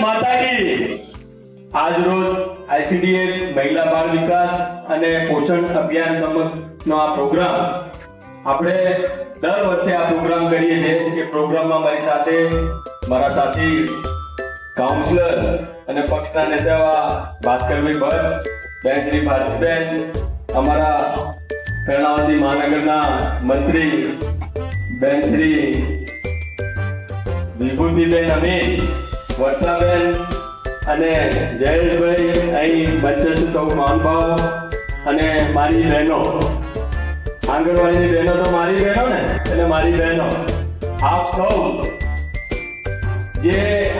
માતા કી આજ રોજ આઈસીડીએસ મહિલા બાળ વિકાસ અને પોષણ અભિયાન સમગ્રનો આ પ્રોગ્રામ આપણે દર વર્ષે આ પ્રોગ્રામ કરીએ છીએ. કે પ્રોગ્રામમાં મારી સાથે મારા સાથી કાઉન્સિલર અને પક્ષના નેતા ભાસ્કરભાઈ ભટ્ટ, બેન શ્રી ભારતીબેન અમારા કર્ણાવતી મહાનગરના મંત્રી બેન શ્રી વિભૂતિબેન અમીન વર્ષાબેન અને જયેશભાઈ અહીં છે સૌ મહાનુભાવો અને મારી બહેનો. આંગણવાડીની બહેનો તો મારી બહેનો ને, એટલે મારી બહેનો. આપ સૌ જે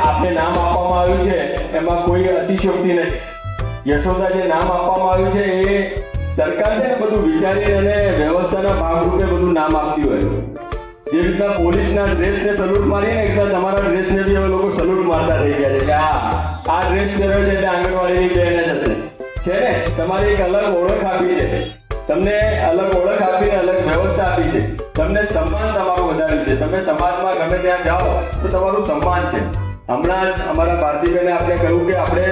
આપને નામ આપવામાં આવ્યું છે, એમાં કોઈ અતિશયોક્તિ નથી યશોદા જે નામ આપવામાં આવ્યું છે, એ સરકાર છે ને બધું વિચારી અને વ્યવસ્થાના ભાગરૂપે બધું નામ આપતી હોય. જે રીતના પોલીસના ડ્રેસને સલૂટ મારીએ ને એકદમ તમારા ડ્રેસને બી હવે લોકો સલૂટ મારતા થઈ ગયા છે કે આ ડ્રેસ પહેર્યો છે એટલે આંગણવાડીની બહેન જ હશે. છે ને? તમારી એક અલગ ઓળખ આપી છે. તમને અલગ ઓળખ આપી અલગ વ્યવસ્થા આપી છે. તમને સન્માન તમારું વધાર્યું છે. તમે સમાજમાં ગમે ત્યાં જાઓ તો તમારું સન્માન છે. હમણાં જ અમારા ભારતીબેને આપણે કહ્યું કે આપણે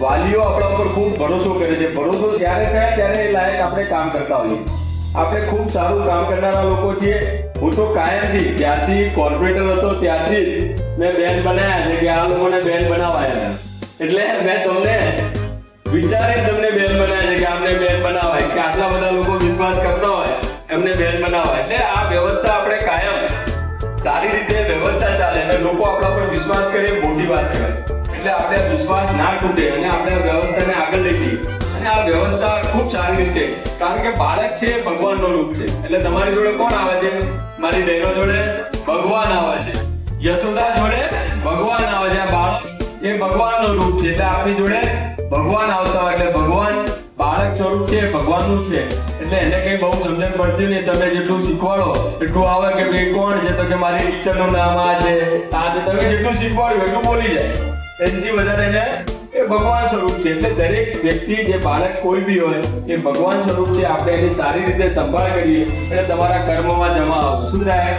વાલીઓ આપણા ઉપર ખૂબ ભરોસો કરે છે. ભરોસો જ્યારે થાય ત્યારે એ લાયક આપણે કામ કરતા હોઈએ. આપણે ખૂબ સારું કામ કરનારા લોકો છીએ. હું તો કાયમથી, જ્યારથી કોર્પોરેટર હતો, ત્યારથી મેં બેન બનાવ્યા છે કે આ લોકોને બેન બનાવાયા એટલે મેં તમને વિચારે તમને બેન બનાવ્યા છે કે આપણે બેન બનાવાય, કે આટલા બધા લોકો વિશ્વાસ કરતા હોય, એમને બેન બનાવાય. એટલે આ વ્યવસ્થા આપણે કાયમ સારી રીતે વ્યવસ્થા ચાલે અને લોકો આપણા પર વિશ્વાસ કરે, મોટી વાત કહેવાય. એટલે આપણે વિશ્વાસ ના તૂટે અને આપણે વ્યવસ્થાને આગળ લઈ જઈએ. અને વ્યવસ્થા ખૂબ સારી રીતે કારણ કે બાળક છે એ ભગવાનનો રૂપ છે. એટલે તમારી જોડે કોણ આવે છે? મારી બહેનો જોડે ભગવાન આવે છે. યશોદા જોડે ભગવાન આવે છે. બાળક એ ભગવાનનો રૂપ છે. એટલે આપણી જોડે ભગવાન આવતા હોય. એટલે ભગવાન બાળક સ્વરૂપ છે, ભગવાનનું છે. એટલે એને કઈ બહુ સમજણ પડતી નહીં. તમે જેટલું શીખવાડો, એટલું આવે કે ભાઈ કોણ છે? તો કે મારી ટીચરનું નામ આ છે. આ છે. તમે જેટલું શીખવાડ્યું, એટલું બોલી જાય. એનાથી વધારે એને ભગવાન સ્વરૂપ છે. એટલે દરેક વ્યક્તિ, જે બાળક કોઈ બી હોય, એ ભગવાન સ્વરૂપ છે. આપણે એની સારી રીતે સંભાળ કરીએ એટલે તમારા કર્મમાં જમા આવો. શું થાય?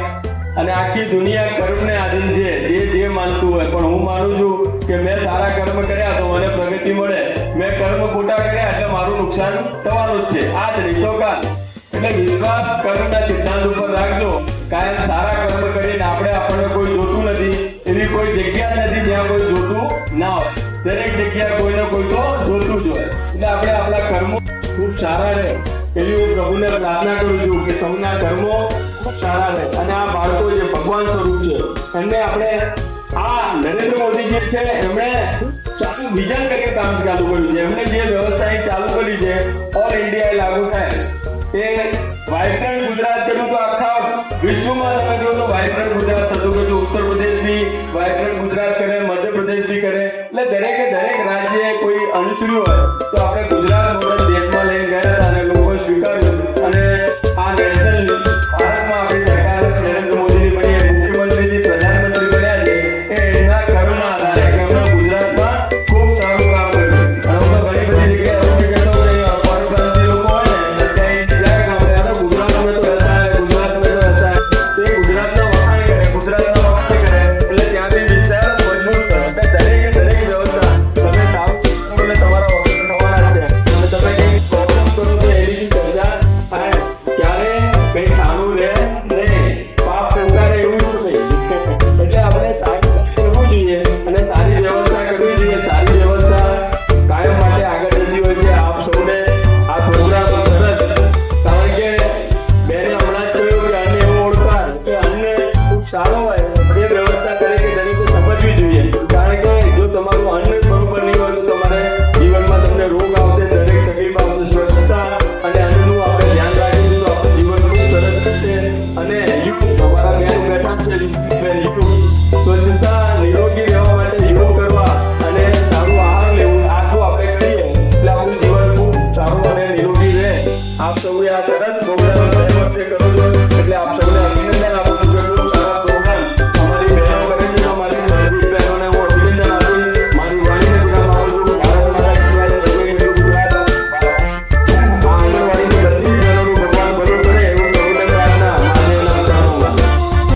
અને આખી દુનિયા કર્મને આધીન છે જે જે માનતું હોય. પણ હું માનું છું કે મેં સારા કર્મ કર્યા તો મને પ્રગતિ મળે. મેં કર્મ ખોટા કર્યા એટલે મારું નુકસાન થવાનું જ છે. આ જ રીતો કાલ. એટલે વિશ્વાસ કર્મના સિદ્ધાંત ઉપર રાખજો. કાયમ સારા કર્મ કરીને આપણે આપણને કોઈ જોતું નથી. એવી કોઈ જગ્યા નથી જ્યાં કોઈ જોતું ના હોય. દરેક જગ્યાએ કોઈને કોઈ તો જોતું જ હોય. એટલે આપણે આપણા કર્મો ખૂબ સારા રહે. એવી હું પ્રભુને પ્રાર્થના કરું છું કે સૌના કર્મો સારા રહે. અને આ બાળકો જે ભગવાન સ્વરૂપ છે, એમને આપણે આ નરેન્દ્ર મોદીજી છે, એમણે ચાલુ બીજા તરીકે કામ ચાલુ કર્યું છે. એમને જે વ્યવસ્થા અહીં ચાલુ કરી છે ઓલ ઇન્ડિયા લાગુ થાય. એ વાઇબ્રન્ટ ગુજરાત કર્યું તો આખા વિશ્વમાં તમે જો વાઇબ્રન્ટ ગુજરાત થતું કર્યું ઉત્તર પ્રદેશ બી વાઇબ્રન્ટ એટલે દરેકે દરેક રાજ્યએ કોઈ અનુસર્યું હોય તો આપણે